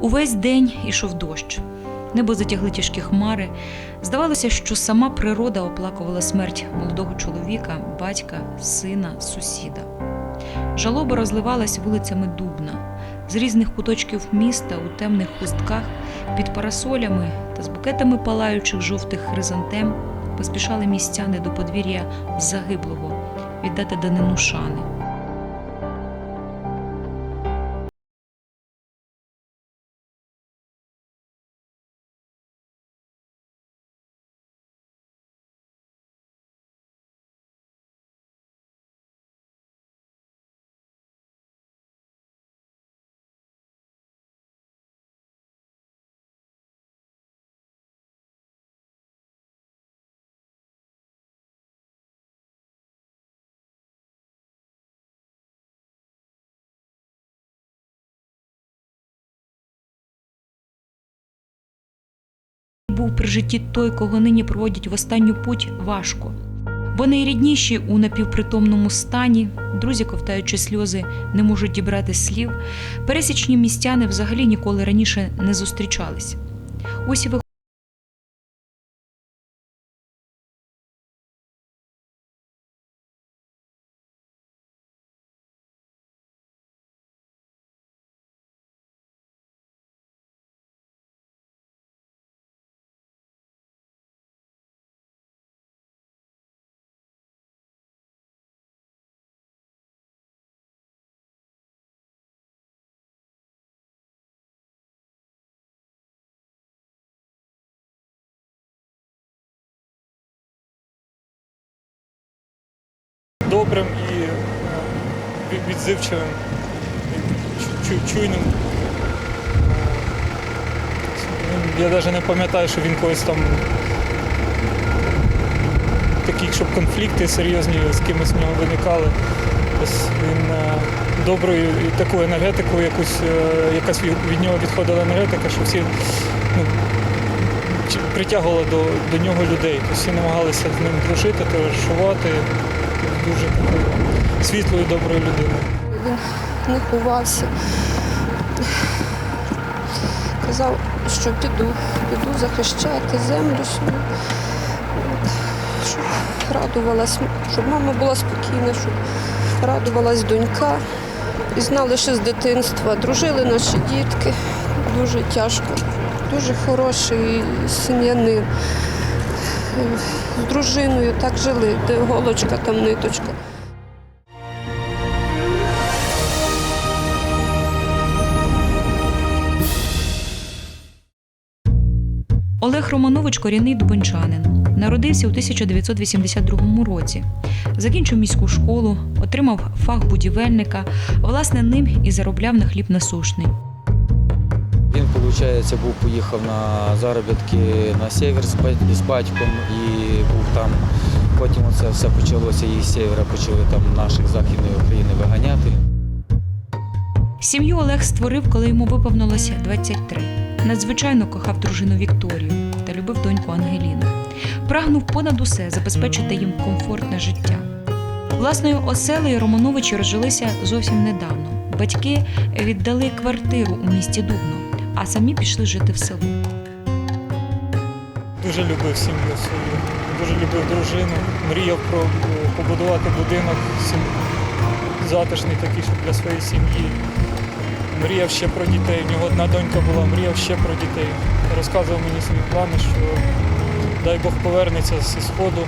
Увесь день ішов дощ. Небо затягли тяжкі хмари. Здавалося, що сама природа оплакувала смерть молодого чоловіка, батька, сина, сусіда. Жалоба розливалась вулицями Дубна. З різних куточків міста у темних хустках, під парасолями та з букетами палаючих жовтих хризантем поспішали містяни до подвір'я загиблого віддати данину шани. Був при житті той, кого нині проводять в останню путь, важко. Бо найрідніші у напівпритомному стані, друзі, ковтаючи сльози, не можуть дібрати слів. Пересічні містяни взагалі ніколи раніше не зустрічались. Ось і добрим і е, відзивчивим, чуйним. Я навіть не пам'ятаю, що він колись там такі, щоб конфлікти серйозні з кимось в нього виникали. Ось він е, доброю і таку енергетику, якусь, е, якась від нього відходила енергетика, що всі ну, притягувала до, до нього людей. Всі намагалися з ним дружити, товаришувати. Дуже такою світлою, доброю людиною. Він не ховався. Казав, що піду, піду захищати землю свою. Щоб радувалась, щоб мама була спокійна, щоб радувалась донька. І знали ще з дитинства. Дружили наші дітки. Дуже тяжко. Дуже хороший сім'янин. З дружиною так жили, де голочка, там ниточка. Олег Романович корінний дубенчанин. Народився у 1982 році. Закінчив міську школу, отримав фах будівельника. Власне, ним і заробляв на хліб насушний. Виходить, був поїхав на заробітки на север з батьком і був там. Потім це все почалося і з севера почали там наших західної України виганяти. Сім'ю Олег створив, коли йому виповнилося 23. Надзвичайно кохав дружину Вікторію та любив доньку Ангеліну. Прагнув понад усе забезпечити їм комфортне життя. Власною оселею Романовичі розжилися зовсім недавно. Батьки віддали квартиру у місті Дубно, а самі пішли жити в село. Дуже любив сім'ю свою, дуже любив дружину, мріяв про побудувати будинок затишний такий, щоб для своєї сім'ї. Мріяв ще про дітей. У нього одна донька була, мріяв ще про дітей. Розказував мені свої плани, що дай Бог повернеться зі сходу.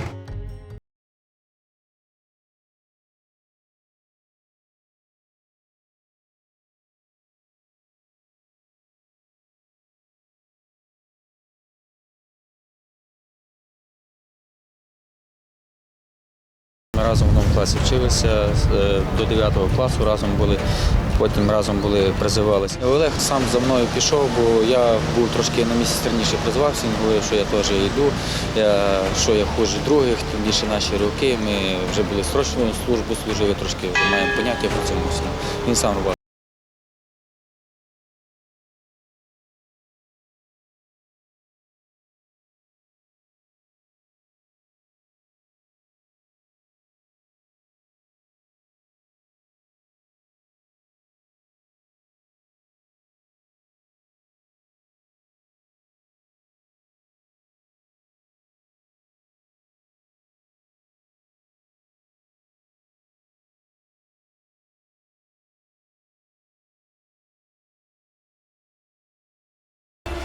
Разом в одному класі вчилися е, до 9 класу, разом були, потім разом були призивалися. Олег сам за мною пішов, бо я був трошки на місяць раніше призвався, він говорив, що я теж йду, я, що я хуже других, тим більше наші роки. Ми вже були строчною службу служили, трошки вже маємо поняття про цьому всьому. Він сам рубав.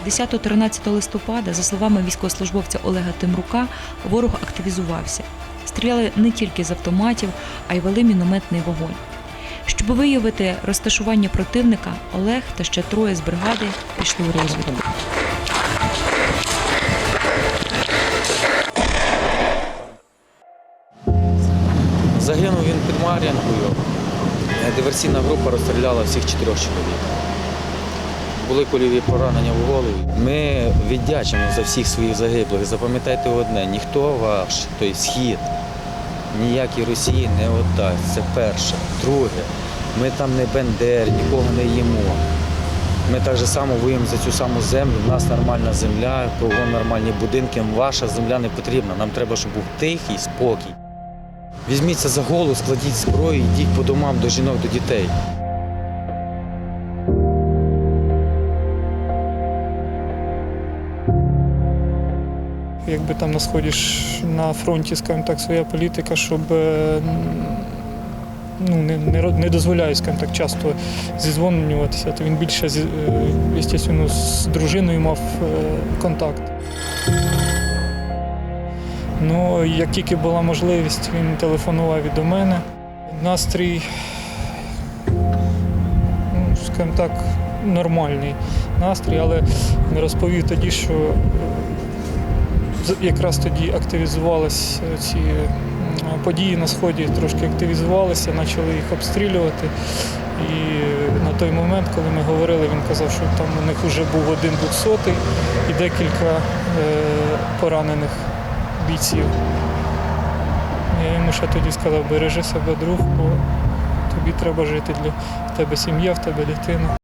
10-13 листопада, за словами військовослужбовця Олега Тимрука, ворог активізувався. Стріляли не тільки з автоматів, а й вели мінометний вогонь. Щоб виявити розташування противника, Олег та ще троє з бригади пішли у розвідку. Загинув він під Мар'янкою. Диверсійна група розстріляла всіх чотирьох чоловік. Були кульові поранення в голову. Ми віддячимо за всіх своїх загиблих. Запам'ятайте одне, ніхто ваш, той схід, ніякій Росії не віддасть. Це перше. Друге, ми там не бендер, нікого не їмо. Ми так же само воюємо за цю саму землю. У нас нормальна земля, кругом нормальні будинки. Ваша земля не потрібна. Нам треба, щоб був тихий спокій. Візьміться за голову, складіть зброю, йдіть по домам до жінок, до дітей. Якби там на сході ж на фронті, скажімо так, своя політика, щоб е, ну, не, не, не дозволяє, скажімо так, часто зізвонюватися, то він більше, зі- е, звісно, з дружиною мав е, контакт. Ну, як тільки була можливість, він телефонував і до мене. Настрій, ну, скажімо так, нормальний настрій, але не розповів тоді, що якраз тоді активізувалися ці події на сході, трошки активізувалися, почали їх обстрілювати. І на той момент, коли ми говорили, він казав, що там у них вже був один двохсотий і декілька е, поранених бійців. Я йому ще тоді сказав, бережи себе, друг, бо тобі треба жити для тебе сім'я, в тебе дитина.